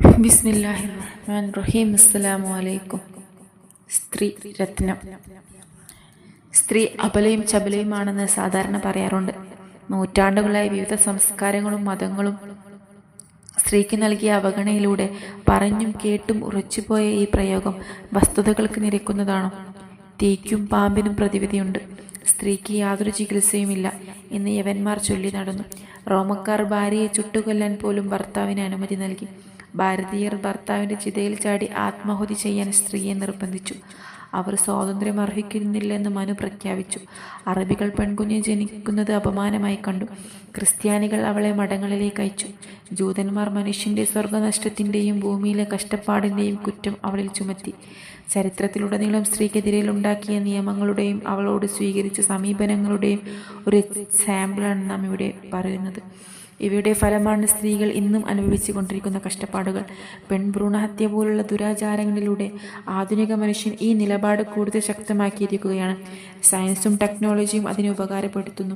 ബിസ്മില്ലാഹി റഹ്മാൻ റഹീം അസ്സലാമു അലൈക്കും സ്ത്രീ രത്നം. സ്ത്രീ അബലയും ചബലയുമാണെന്ന് സാധാരണ പറയാറുണ്ട്. നൂറ്റാണ്ടുകളായി വിവിധ സംസ്കാരങ്ങളും മതങ്ങളും സ്ത്രീക്ക് നൽകിയ അവഗണയിലൂടെ പറഞ്ഞും കേട്ടും ഉറച്ചുപോയ ഈ പ്രയോഗം വസ്തുതകൾക്ക് നിരക്കുന്നതാണോ. തീക്കും പാമ്പിനും പ്രതിവിധിയുണ്ട്. സ്ത്രീക്ക് യാതൊരു ചികിത്സയുമില്ല എന്ന് യവന്മാർ ചൊല്ലി നടന്നു. റോമക്കാർ ഭാര്യയെ ചുട്ടുകൊല്ലാൻ പോലും ഭർത്താവിന് അനുമതി നൽകി. ഭാരതീയർ ഭർത്താവിന്റെ ചിതയിൽ ചാടി ആത്മാഹുതി ചെയ്യാൻ സ്ത്രീയെ നിർബന്ധിച്ചു. അവർ സ്വാതന്ത്ര്യം അർഹിക്കുന്നില്ലെന്ന് മനു പ്രഖ്യാപിച്ചു. അറബികൾ പെൺകുഞ്ഞ് ജനിക്കുന്നത് അപമാനമായി കണ്ടു. ക്രിസ്ത്യാനികൾ അവളെ മഠങ്ങളിലേക്ക് അയച്ചു. ജൂതന്മാർ മനുഷ്യന്റെ സ്വർഗനഷ്ടത്തിന്റെയും ഭൂമിയിലെ കഷ്ടപ്പാടിന്റെയും കുറ്റം അവളിൽ ചുമത്തി. ചരിത്രത്തിലുടനീളം സ്ത്രീക്കെതിരെ ഉണ്ടാക്കിയ നിയമങ്ങളുടെയും അവളോട് സ്വീകരിച്ച സമീപനങ്ങളുടെയും ഒരു സാമ്പിളാണ് നാം ഇവിടെ പറയുന്നത്. ഇവയുടെ ഫലമാണ് സ്ത്രീകൾ ഇന്നും അനുഭവിച്ചു കൊണ്ടിരിക്കുന്ന കഷ്ടപ്പാടുകൾ. പെൺഭ്രൂണഹത്യ പോലുള്ള ദുരാചാരങ്ങളിലൂടെ ആധുനിക മനുഷ്യൻ ഈ നിലപാട് കൂടുതൽ ശക്തമാക്കിയിരിക്കുകയാണ്. സയൻസും ടെക്നോളജിയും അതിനെ ഉപകാരപ്പെടുത്തുന്നു.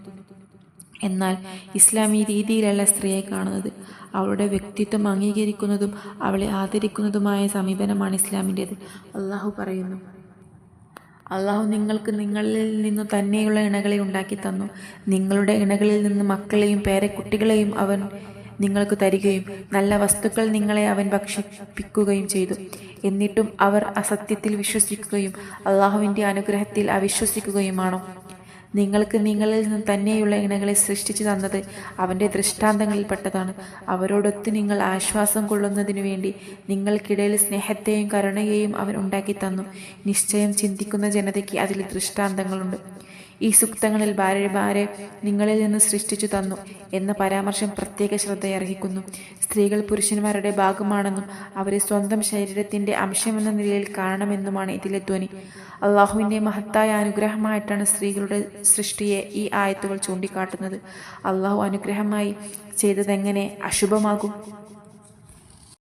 എന്നാൽ ഇസ്ലാം ഈ രീതിയിലല്ല സ്ത്രീയെ കാണുന്നത്. അവളുടെ വ്യക്തിത്വം അംഗീകരിക്കുന്നതും അവളെ ആദരിക്കുന്നതുമായ സമീപനമാണ് ഇസ്ലാമിന്റേത്. അള്ളാഹു പറയുന്നു. അള്ളാഹു നിങ്ങൾക്ക് നിങ്ങളിൽ നിന്ന് തന്നെയുള്ള ഇണകളെ ഉണ്ടാക്കി തന്നു. നിങ്ങളുടെ ഇണകളിൽ നിന്ന് മക്കളെയും പേരക്കുട്ടികളെയും അവൻ നിങ്ങൾക്ക് തരികയും നല്ല വസ്തുക്കൾ നിങ്ങളെ അവൻ ഭക്ഷിപ്പിക്കുകയും ചെയ്തു. എന്നിട്ടും അവർ അസത്യത്തിൽ വിശ്വസിക്കുകയും അള്ളാഹുവിന്റെ അനുഗ്രഹത്തിൽ അവിശ്വസിക്കുകയുമാണോ? നിങ്ങൾക്ക് നിങ്ങളിൽ നിന്ന് തന്നെയുള്ള ഇണകളെ സൃഷ്ടിച്ചു തന്നത് അവന്റെ ദൃഷ്ടാന്തങ്ങളിൽപ്പെട്ടതാണ്. അവരോടൊത്ത് നിങ്ങൾ ആശ്വാസം കൊള്ളുന്നതിനു വേണ്ടി നിങ്ങൾക്കിടയിൽ സ്നേഹത്തെയും കരുണയെയും അവൻ ഉണ്ടാക്കി തന്നു നിശ്ചയം ചിന്തിക്കുന്ന ജനതയ്ക്ക് അതിൽ ദൃഷ്ടാന്തങ്ങളുണ്ട്. ഈ സൂക്തങ്ങളിൽ ഭാര്യമാരെ നിങ്ങളിൽ നിന്ന് സൃഷ്ടിച്ചു തന്നു എന്ന പരാമർശം പ്രത്യേക ശ്രദ്ധയർഹിക്കുന്നു. സ്ത്രീകൾ പുരുഷന്മാരുടെ ഭാഗമാണെന്നും അവരെ സ്വന്തം ശരീരത്തിന്റെ അംശമെന്ന നിലയിൽ കാണണമെന്നുമാണ് ഇതിലെ ധ്വനി. അള്ളാഹുവിന്റെ മഹത്തായ അനുഗ്രഹമായിട്ടാണ് സ്ത്രീകളുടെ സൃഷ്ടിയെ ഈ ആയത്തുകൾ ചൂണ്ടിക്കാട്ടുന്നത്. അള്ളാഹു അനുഗ്രഹമായി ചെയ്തതെങ്ങനെ അശുഭമാകും?